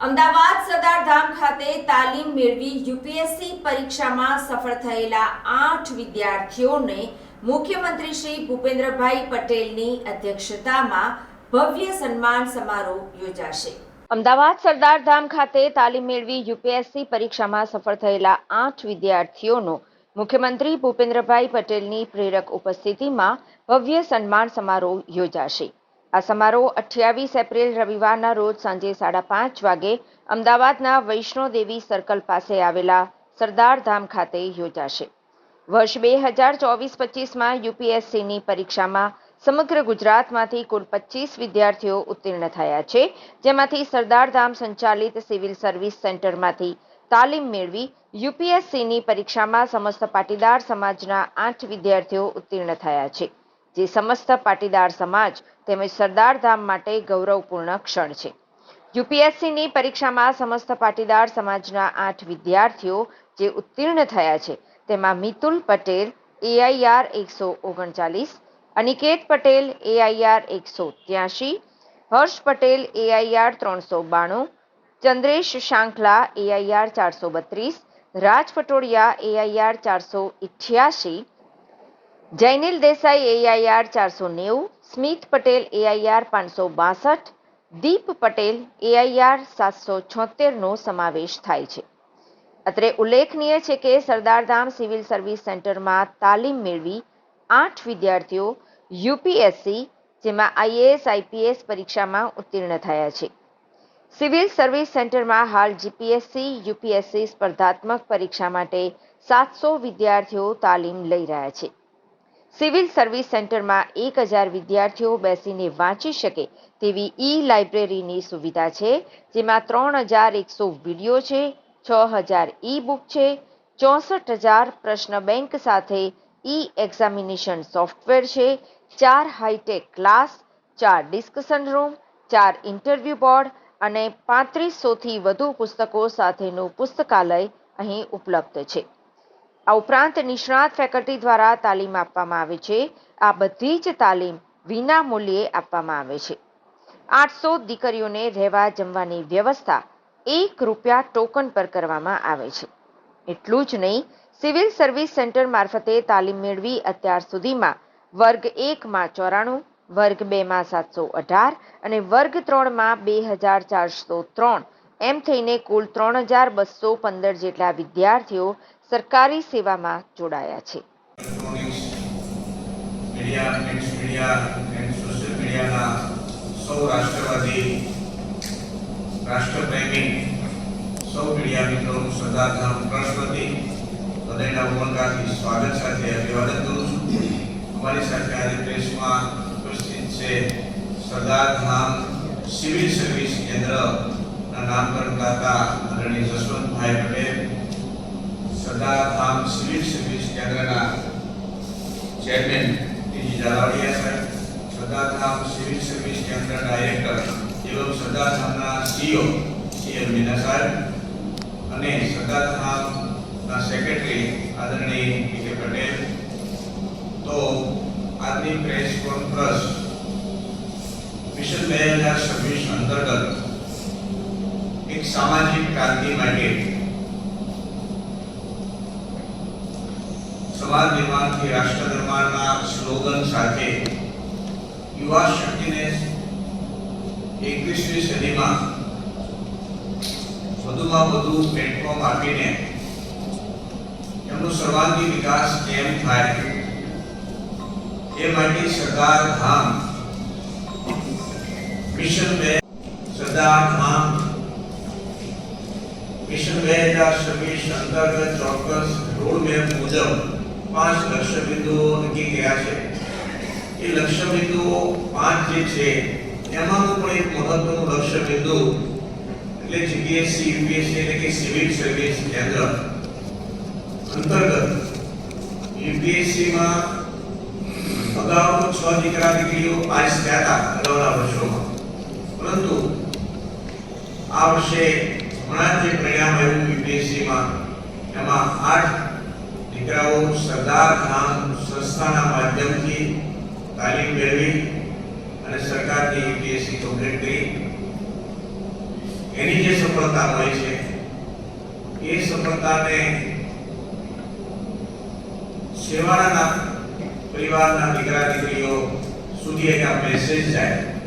અમદાવાદ સરદારધામ ખાતે તાલીમ મેળવી યુપીએસસી પરીક્ષામાં સફળ થયેલા આઠ વિદ્યાર્થીઓને મુખ્યમંત્રી શ્રી ભૂપેન્દ્રભાઈ પટેલની અધ્યક્ષતામાં ભવ્ય સન્માન સમારોહ યોજાશે. અમદાવાદ સરદારધામ ખાતે તાલીમ મેળવી યુપીએસસી પરીક્ષામાં સફળ થયેલા આઠ વિદ્યાર્થીઓનો મુખ્યમંત્રી ભૂપેન્દ્રભાઈ પટેલની પ્રેરક ઉપસ્થિતિમાં ભવ્ય સન્માન સમારોહ યોજાશે. આ સમારોહ અઠ્યાવીસ એપ્રિલ રવિવારના રોજ સાંજે સાડા પાંચ વાગે અમદાવાદના વૈષ્ણોદેવી સર્કલ પાસે આવેલા સરદારધામ ખાતે યોજાશે. વર્ષ બે હજાર ચોવીસ પચીસમાં યુપીએસસીની પરીક્ષામાં સમગ્ર ગુજરાતમાંથી કુલ પચીસ વિદ્યાર્થીઓ ઉત્તીર્ણ થયા છે. જેમાંથી સરદારધામ સંચાલિત સિવિલ સર્વિસ સેન્ટરમાંથી તાલીમ મેળવી યુપીએસસીની પરીક્ષામાં સમસ્ત પાટીદાર સમાજના આઠ વિદ્યાર્થીઓ ઉત્તીર્ણ થયા છે. જે સમસ્ત પાટીદાર સમાજ તેમજ સરદારધામ માટે ગૌરવપૂર્ણ ક્ષણ છે. યુપીએસસીની પરીક્ષામાં સમસ્ત પાટીદાર સમાજના આઠ વિદ્યાર્થીઓ જે ઉત્તીર્ણ થયા છે, તેમાં મિતુલ પટેલ, એઆઈઆર એકસો ઓગણચાલીસ, અનિકેત પટેલ, એઆઈઆર એકસો ત્યાસી હર્ષ પટેલ, એઆઈઆર ત્રણસો બાણું ચંદ્રેશ શાંખલા એઆઈઆર ચારસો બત્રીસ, રાજ પટોડિયા એઆઈઆર ચારસો ઇઠ્યાસી જૈનિલ દેસાઈ એઆઈઆર ચારસો નેવું, સ્મિત પટેલ એઆઈઆર પાંચસો બાસઠ, દીપ પટેલ એઆઈઆર સાતસો છોતેરનો સમાવેશ થાય છે. અત્રે ઉલ્લેખનીય છે કે સરદારધામ સિવિલ સર્વિસ સેન્ટરમાં તાલીમ મેળવી આઠ વિદ્યાર્થીઓ યુપીએસસી જેમાં આઈએએસ આઈપીએસ પરીક્ષામાં ઉત્તીર્ણ થયા છે. સિવિલ સર્વિસ સેન્ટરમાં હાલ જીપીએસસી, યુપીએસસી સ્પર્ધાત્મક પરીક્ષા માટે સાતસો વિદ્યાર્થીઓ તાલીમ લઈ રહ્યા છે. સિવિલ સર્વિસ સેન્ટરમાં એક હજાર વિદ્યાર્થીઓ બેસીને વાંચી શકે તેવી ઈ લાઇબ્રેરીની સુવિધા છે, જેમાં ત્રણ હજાર એકસો વીડિયો છે, છ હજાર ઈ બુક છે, ચોસઠ હજાર પ્રશ્ન બેંક સાથે ઈ એક્ઝામિનેશન સોફ્ટવેર છે, ચાર હાઈટેક ક્લાસ, ચાર ડિસ્કશન રૂમ, ચાર ઇન્ટરવ્યુ બોર્ડ અને પાંત્રીસોથી વધુ પુસ્તકો સાથેનું પુસ્તકાલય અહીં ઉપલબ્ધ છે. આ ઉપરાંત નિષ્ણાત ફેકલ્ટી દ્વારા તાલીમ આપવામાં આવે છે. આ બધી જ તાલીમ વિના મૂલ્યે આપવામાં આવે છે. આઠસો દીકરીઓને રહેવા જમવાની વ્યવસ્થા એક રૂપિયા ટોકન પર કરવામાં આવે છે. એટલું જ નહીં, સિવિલ સર્વિસ સેન્ટર મારફતે તાલીમ મેળવી અત્યાર સુધીમાં વર્ગ એકમાં ચોરાણું વર્ગ બેમાં સાતસો અઢાર અને વર્ગ ત્રણમાં બે હજાર ચારસો ત્રણ. એમ થઈને કુલ ત્રણ હજાર બસો પંદર જેટલા વિદ્યાર્થીઓ સરકારી સેવામાં જોડાયા છે. સ્વાગત સાથે અભિવાદન કરું છું. અમારી સાથે આજે પ્રેસમાં ઉપસ્થિત છે સરદારધામ સિવિલ સર્વિસ કેન્દ્રના નામકરણ દાતા આદરણીય જસવંતભાઈ પટેલ સરદારધામ સિવિલ સર્વિસ કેન્દ્રના ચેરમેન ટીજી ઝાલાવાડિયા સાહેબ સરદારધામ સિવિલ સર્વિસ કેન્દ્ર director એવં સરદારધામના CO C M Meena સાહેબ અને સરદારધામના સેક્રેટરી આદરણીય પી કે પટેલ તો આજની પ્રેસ કોન્ફરન્સ મિશન બે હજાર છવ્વીસ અંતર્ગત એક સામાજિક ક્રાંતિ માટે સમાજ નિર્માણથી રાષ્ટ્ર નિર્માણના સ્લોગન સાથે યુવા શક્તિને એકવીસમી સદીમાં વધુમાં વધુ પ્લેટફોર્મ આપીને એમનો સર્વાંગી વિકાસ કેમ થાય એ માટે સરદાર ધામ મિશન બે સરદાર ધામ મિશન બે હજાર છવ્વીસ અંતર્ગત ચોક્કસ રોડ મેપ મુજબ પાંચ લક્ષ્ય બિંદુઓ નક્કી કર્યા છે એ લક્ષ્ય બિંદુઓ પાંચ જે છે એમાંનું પણ એક મહત્વનું લક્ષ્ય બિંદુ એટલે જીપીએસસી યુપીએસસી એટલે કે સિવિલ સર્વિસ કેન્દ્ર અંતર્ગત યુપીએસસીમાં અગાઉ તો છ દીકરા દીકરીઓ પાસ થયા હતા અગાઉના વર્ષોમાં પરંતુ આ હમણાં જે પરિણામ આવ્યું યુપીએસસીમાં. એમાં આઠ દીકરાઓ સરદાર ધામ સંસ્થાના માધ્યમથી તાલીમ મેળવી અને સરકારની યુપીએસસી કમ્પ્લીટ કરી. એની જે સફળતા હોય છે, એ સફળતાને સેવાના પરિવારના દીકરા દીકરીઓ સુધી એક મેસેજ જાય.